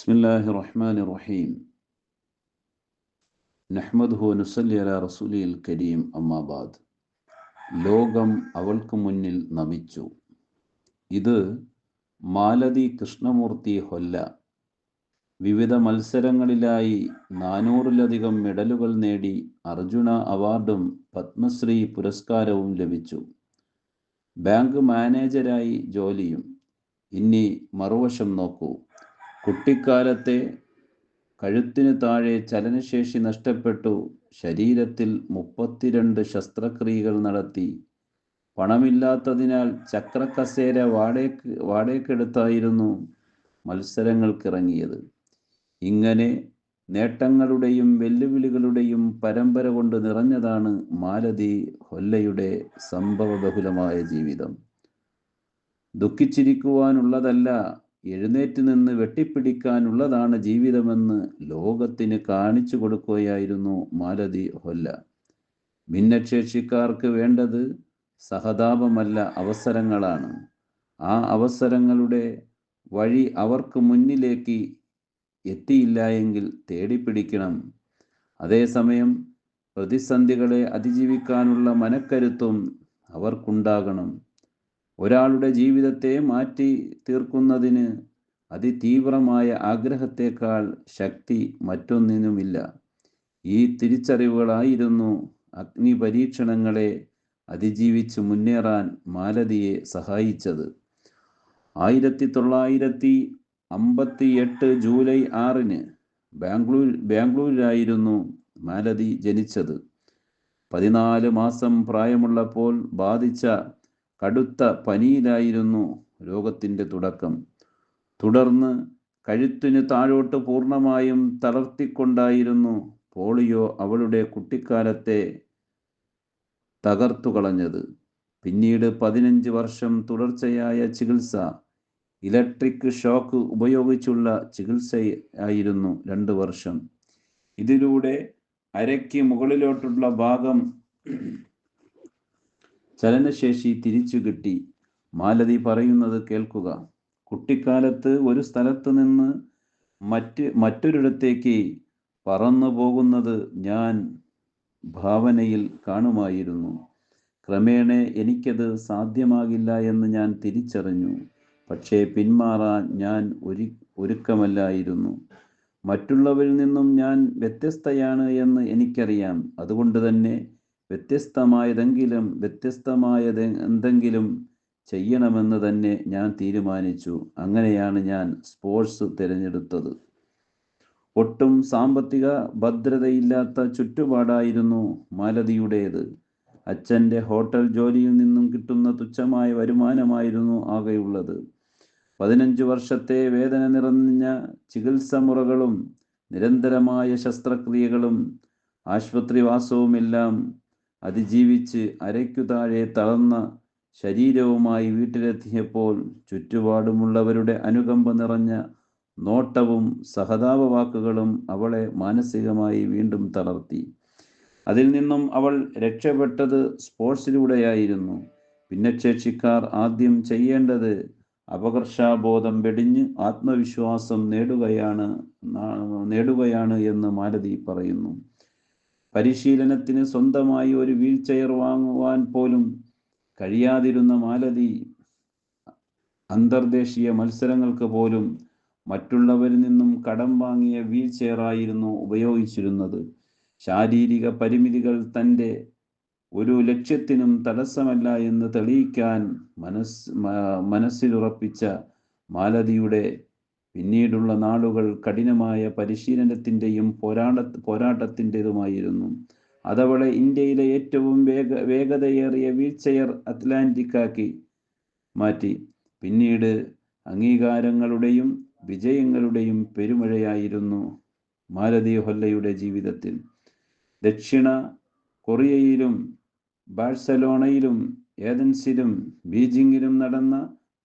بسم الله الرحمن الرحيم നഹ്മദ് നുസല്ലി അല റസൂലിൽ കരീം അമ്മാബാദ് ലോകം അവൾക്ക് മുന്നിൽ നമിച്ചു ഇത് മാലതി കൃഷ്ണമൂർത്തി ഹൊല്ല വിവിധ മത്സരങ്ങളിലായി നാനൂറിലധികം മെഡലുകൾ നേടി അർജുന അവാർഡും പത്മശ്രീ പുരസ്കാരവും ലഭിച്ചു ബാങ്ക് മാനേജരായി ജോലിയും ഇനി മറുവശം നോക്കൂ കുട്ടിക്കാലത്തെ കഴുത്തിന് താഴെ ചലനശേഷി നഷ്ടപ്പെട്ടു. ശരീരത്തിൽ മുപ്പത്തിരണ്ട് ശസ്ത്രക്രിയകൾ നടത്തി. പണമില്ലാത്തതിനാൽ ചക്രക്കസേര വാടകയ്ക്ക് വാടകയ്ക്കെടുത്തായിരുന്നു മത്സരങ്ങൾക്കിറങ്ങിയത്. ഇങ്ങനെ നേട്ടങ്ങളുടെയും വെല്ലുവിളികളുടെയും പരമ്പര കൊണ്ട് നിറഞ്ഞതാണ് മാലതി ഹൊല്ലയുടെ സംഭവബഹുലമായ ജീവിതം. ദുഃഖിച്ചിരിക്കുവാനുള്ളതല്ല എഴുന്നേറ്റ് നിന്ന് വെട്ടിപ്പിടിക്കാനുള്ളതാണ് ജീവിതമെന്ന് ലോകത്തിന് കാണിച്ചു കൊടുക്കുകയായിരുന്നു മാലതി ഹൊല്ല. ഭിന്നശേഷിക്കാർക്ക് വേണ്ടത് സഹതാപമല്ല അവസരങ്ങളാണ്. ആ അവസരങ്ങളുടെ വഴി അവർക്ക് മുന്നിലേക്ക് എത്തിയില്ല എങ്കിൽ തേടിപ്പിടിക്കണം. അതേസമയം പ്രതിസന്ധികളെ അതിജീവിക്കാനുള്ള മനക്കരുത്തും അവർക്കുണ്ടാകണം. ഒരാളുടെ ജീവിതത്തെ മാറ്റി തീർക്കുന്നതിന് അതിതീവ്രമായ ആഗ്രഹത്തേക്കാൾ ശക്തി മറ്റൊന്നിനുമില്ല. ഈ തിരിച്ചറിവുകളായിരുന്നു അഗ്നി പരീക്ഷണങ്ങളെ അതിജീവിച്ച് മുന്നേറാൻ മാലതിയെ സഹായിച്ചത്. ആയിരത്തി തൊള്ളായിരത്തി അമ്പത്തി എട്ട് ജൂലൈ ആറിന് ബാംഗ്ലൂർ ബാംഗ്ലൂരിലായിരുന്നു മാലതി ജനിച്ചത്. പതിനാല് മാസം പ്രായമുള്ളപ്പോൾ ബാധിച്ച കടുത്ത പനിയിലായിരുന്നു രോഗത്തിന്റെ തുടക്കം. തുടർന്ന് കഴുത്തിന് താഴോട്ട് പൂർണമായും തളർത്തിക്കൊണ്ടായിരുന്നു പോളിയോ അവളുടെ കുട്ടിക്കാലത്തെ തകർത്തു കളഞ്ഞത്. പിന്നീട് പതിനഞ്ച് വർഷം തുടർച്ചയായ ചികിത്സ ഇലക്ട്രിക് ഷോക്ക് ഉപയോഗിച്ചുള്ള ചികിത്സയായിരുന്നു രണ്ട് വർഷം. ഇതിലൂടെ അരയ്ക്ക് മുകളിലോട്ടുള്ള ഭാഗം ചലനശേഷി തിരിച്ചു കിട്ടി. മാലതി പറയുന്നത് കേൾക്കുക. കുട്ടിക്കാലത്ത് ഒരു സ്ഥലത്ത് നിന്ന് മറ്റ് മറ്റൊരിടത്തേക്ക് പറന്നു പോകുന്നത് ഞാൻ ഭാവനയിൽ കാണുമായിരുന്നു. ക്രമേണ എനിക്കത് സാധ്യമാകില്ല എന്ന് ഞാൻ തിരിച്ചറിഞ്ഞു. പക്ഷേ പിന്മാറാൻ ഞാൻ ഒരു ഒരുക്കമല്ലായിരുന്നു. മറ്റുള്ളവരിൽ നിന്നും ഞാൻ വ്യത്യസ്തയാണ് എന്ന് എനിക്കറിയാം. അതുകൊണ്ട് തന്നെ വ്യത്യസ്തമായതെങ്കിലും വ്യത്യസ്തമായത് എന്തെങ്കിലും ചെയ്യണമെന്ന് തന്നെ ഞാൻ തീരുമാനിച്ചു. അങ്ങനെയാണ് ഞാൻ സ്പോർട്സ് തിരഞ്ഞെടുത്തത്. ഒട്ടും സാമ്പത്തിക ഭദ്രതയില്ലാത്ത ചുറ്റുപാടായിരുന്നു മാലതിയുടേത്. അച്ഛന്റെ ഹോട്ടൽ ജോലിയിൽ നിന്നും കിട്ടുന്ന തുച്ഛമായ വരുമാനമായിരുന്നു ആകെയുള്ളത്. പതിനഞ്ച് വർഷത്തെ വേദന നിറഞ്ഞ ചികിത്സ മുറകളും നിരന്തരമായ ശസ്ത്രക്രിയകളും ആശുപത്രിവാസവുമെല്ലാം അതിജീവിച്ച് അരയ്ക്കു താഴെ തളർന്ന ശരീരവുമായി വീട്ടിലെത്തിയപ്പോൾ ചുറ്റുപാടുമുള്ളവരുടെ അനുകമ്പ നിറഞ്ഞ നോട്ടവും സഹതാപ വാക്കുകളും അവളെ മാനസികമായി വീണ്ടും തളർത്തി. അതിൽ നിന്നും അവൾ രക്ഷപ്പെട്ടത് സ്പോർട്സിലൂടെയായിരുന്നു. ഭിന്നശേഷിക്കാർ ആദ്യം ചെയ്യേണ്ടത് അപകർഷാബോധം വെടിഞ്ഞ് ആത്മവിശ്വാസം നേടുകയാണ് നേടുകയാണ് എന്ന് മാലതി പറയുന്നു. പരിശീലനത്തിന് സ്വന്തമായി ഒരു വീൽ ചെയർ വാങ്ങുവാൻ പോലും കഴിയാതിരുന്ന മാലതി അന്തർദേശീയ മത്സരങ്ങൾക്ക് പോലും മറ്റുള്ളവരിൽ നിന്നും കടം വാങ്ങിയ വീൽ ചെയറായിരുന്നു ഉപയോഗിച്ചിരുന്നത്. ശാരീരിക പരിമിതികൾ തന്റെ ഒരു ലക്ഷ്യത്തിനും തടസ്സമല്ല എന്ന് തെളിയിക്കാൻ മനസ് മനസ്സിലുറപ്പിച്ച മാലതിയുടെ പിന്നീടുള്ള നാളുകൾ കഠിനമായ പരിശീലനത്തിന്റെയും പോരാട്ട പോരാട്ടത്തിന്റെതുമായിരുന്നു. അതവളെ ഇന്ത്യയിലെ ഏറ്റവും വേഗ വേഗതയേറിയ വീൽചെയർ അറ്റ്ലാന്റിക്കാക്കി മാറ്റി. പിന്നീട് അംഗീകാരങ്ങളുടെയും വിജയങ്ങളുടെയും പെരുമഴയായിരുന്നു മാലതി ഹൊല്ലയുടെ ജീവിതത്തിൽ. ദക്ഷിണ കൊറിയയിലും ബാഴ്സലോണയിലും ഏതൻസിലും ബീജിങ്ങിലും നടന്ന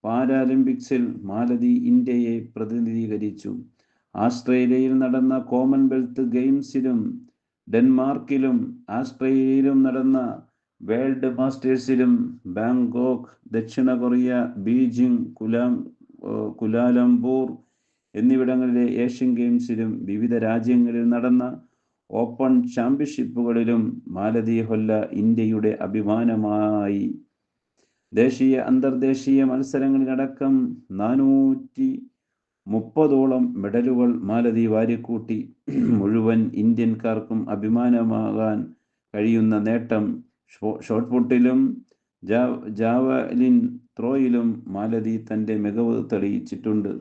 പാരാലിമ്പിക്സിൽ മാലതി ഇന്ത്യയെ പ്രതിനിധീകരിച്ചു. ആസ്ട്രേലിയയിൽ നടന്ന കോമൺവെൽത്ത് ഗെയിംസിലും ഡെൻമാർക്കിലും ആസ്ട്രേലിയയിലും നടന്ന വേൾഡ് മാസ്റ്റേഴ്സിലും ബാങ്കോക്ക് ദക്ഷിണ കൊറിയ ബീജിംഗ് കുലാം കുലാലംപൂർ എന്നിവിടങ്ങളിലെ ഏഷ്യൻ ഗെയിംസിലും വിവിധ രാജ്യങ്ങളിൽ നടന്ന ഓപ്പൺ ചാമ്പ്യൻഷിപ്പുകളിലും മാലതി ഹൊല്ല ഇന്ത്യയുടെ അഭിമാനമായി ദേശീയ അന്തർദേശീയ മത്സരങ്ങളിലടക്കം നാനൂറ്റി മുപ്പതോളം മെഡലുകൾ മാലതി വാരിക്കൂട്ടി. മുഴുവൻ ഇന്ത്യൻകാർക്കും അഭിമാനമാകാൻ കഴിയുന്ന നേട്ടം ഷോട്ട് പുട്ടിലും ജാവലിൻ ത്രോയിലും മാലതി തന്റെ മികവ് തെളിയിച്ചിട്ടുണ്ട്.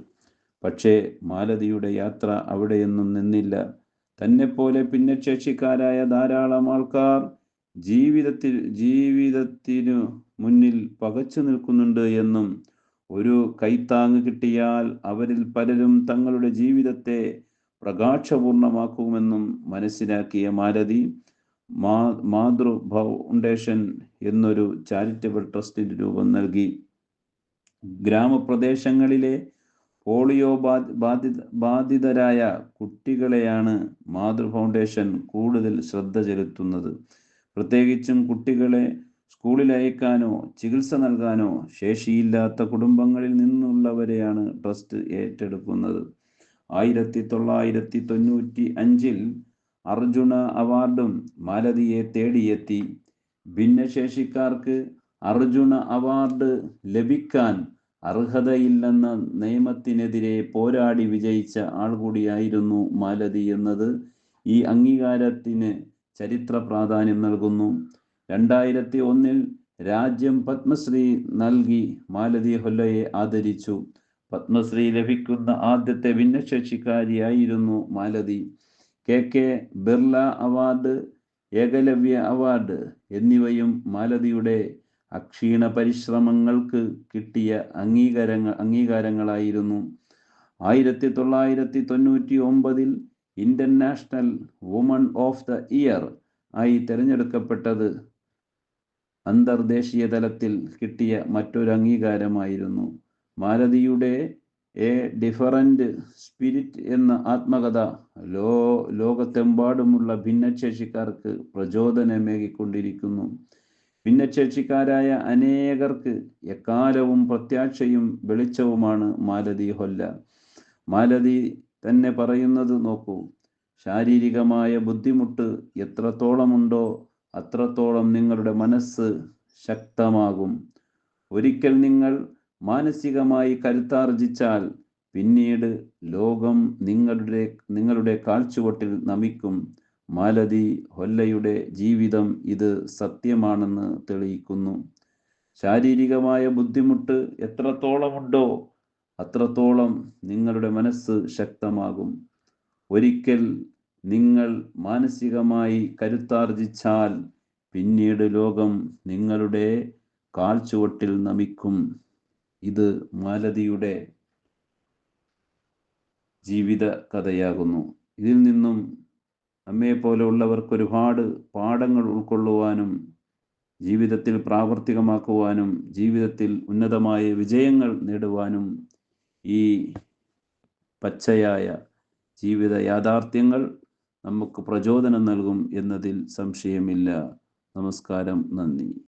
പക്ഷേ മാലതിയുടെ യാത്ര അവിടെയൊന്നും നിന്നില്ല. തന്നെപ്പോലെ ഭിന്നശേഷിക്കാരായ ധാരാളം ആൾക്കാർ ജീവിതത്തിൽ ജീവിതത്തിനു മുന്നിൽ പകച്ചു നിൽക്കുന്നുണ്ട് എന്നും ഒരു കൈത്താങ് കിട്ടിയാൽ അവരിൽ പലരും തങ്ങളുടെ ജീവിതത്തെ പ്രകാശപൂർണമാക്കുമെന്നും മനസ്സിലാക്കിയ മാലതി മാ മാതൃ ഫൗണ്ടേഷൻ എന്നൊരു ചാരിറ്റബിൾ ട്രസ്റ്റിന് രൂപം നൽകി. ഗ്രാമപ്രദേശങ്ങളിലെ പോളിയോ ബാധി ബാധിതരായ കുട്ടികളെയാണ് മാതൃ ഫൗണ്ടേഷൻ കൂടുതൽ ശ്രദ്ധ ചെലുത്തുന്നത്. പ്രത്യേകിച്ചും കുട്ടികളെ സ്കൂളിൽ അയക്കാനോ ചികിത്സ നൽകാനോ ശേഷിയില്ലാത്ത കുടുംബങ്ങളിൽ നിന്നുള്ളവരെയാണ് ട്രസ്റ്റ് ഏറ്റെടുക്കുന്നത്. ആയിരത്തി തൊള്ളായിരത്തി തൊണ്ണൂറ്റി അഞ്ചിൽ അർജുന അവാർഡും മാലതിയെ തേടിയെത്തി. ഭിന്നശേഷിക്കാർക്ക് അർജുന അവാർഡ് ലഭിക്കാൻ അർഹതയില്ലെന്ന നിയമത്തിനെതിരെ പോരാടി വിജയിച്ച ആൾ കൂടിയായിരുന്നു മാലതി എന്നത്. ഈ അംഗീകാരത്തിന് ചരിത്ര പ്രാധാന്യം നൽകുന്നു. രണ്ടായിരത്തി ഒന്നിൽ രാജ്യം പത്മശ്രീ നൽകി മാലതി ഹൊല്ലയെ ആദരിച്ചു. പത്മശ്രീ ലഭിക്കുന്ന ആദ്യത്തെ ഭിന്നശേഷിക്കാരിയായിരുന്നു Malathi. K K Birla award Ekalavya award എന്നിവയും മാലതിയുടെ അക്ഷീണ പരിശ്രമങ്ങൾക്ക് കിട്ടിയ അംഗീകാരങ്ങൾ അംഗീകാരങ്ങളായിരുന്നു. ആയിരത്തി തൊള്ളായിരത്തി തൊണ്ണൂറ്റി ഒമ്പതിൽ international woman of the year ആയി തിരഞ്ഞെടുക്കപ്പെട്ടത് അന്തർദേശീയ തലത്തിൽ കിട്ടിയ മറ്റൊരു അംഗീകാരമായിരുന്നു. മാലതിയുടെ എ ഡിഫറന്റ് സ്പിരിറ്റ് എന്ന ആത്മകഥ ലോ ലോകത്തെമ്പാടുമുള്ള ഭിന്നശേഷിക്കാർക്ക് പ്രചോദനമേകിക്കൊണ്ടിരിക്കുന്നു. ഭിന്നശേഷിക്കാരായ അനേകർക്ക് എക്കാലവും പ്രത്യാക്ഷയും വെളിച്ചവുമാണ് മാലതി ഹൊല്ല. മാലതി തന്നെ പറയുന്നത് നോക്കൂ ശാരീരികമായ ബുദ്ധിമുട്ട് എത്രത്തോളമുണ്ടോ അത്രത്തോളം നിങ്ങളുടെ മനസ്സ് ശക്തമാകും. ഒരിക്കൽ നിങ്ങൾ മാനസികമായി കരുത്താർജിച്ചാൽ പിന്നീട് ലോകം നിങ്ങളുടെ നിങ്ങളുടെ കാൽച്ചുവട്ടിൽ നമിക്കും. മാലതി ഹൊല്ലയുടെ ജീവിതം ഇത് സത്യമാണെന്ന് തെളിയിക്കുന്നു. ശാരീരികമായ ബുദ്ധിമുട്ട് എത്രത്തോളമുണ്ടോ അത്രത്തോളം നിങ്ങളുടെ മനസ്സ് ശക്തമാകും. ഒരിക്കൽ നിങ്ങൾ മാനസികമായി കരുത്താർജിച്ചാൽ പിന്നീട് ലോകം നിങ്ങളുടെ കാൽച്ചുവട്ടിൽ നമിക്കും. ഇത് മാലതിയുടെ ജീവിത കഥയാകുന്നു ഇതിൽ നിന്നും നമ്മെ പോലെയുള്ളവർക്ക് ഒരുപാട് പാഠങ്ങൾ ഉൾക്കൊള്ളുവാനും ജീവിതത്തിൽ പ്രാവർത്തികമാക്കുവാനും ജീവിതത്തിൽ ഉന്നതമായ വിജയങ്ങൾ നേടുവാനും ഈ പച്ചയായ ജീവിത യാഥാർത്ഥ്യങ്ങൾ നമുക്ക് പ്രചോദനം നൽകും എന്നതിൽ സംശയമില്ല. നമസ്കാരം നന്ദി.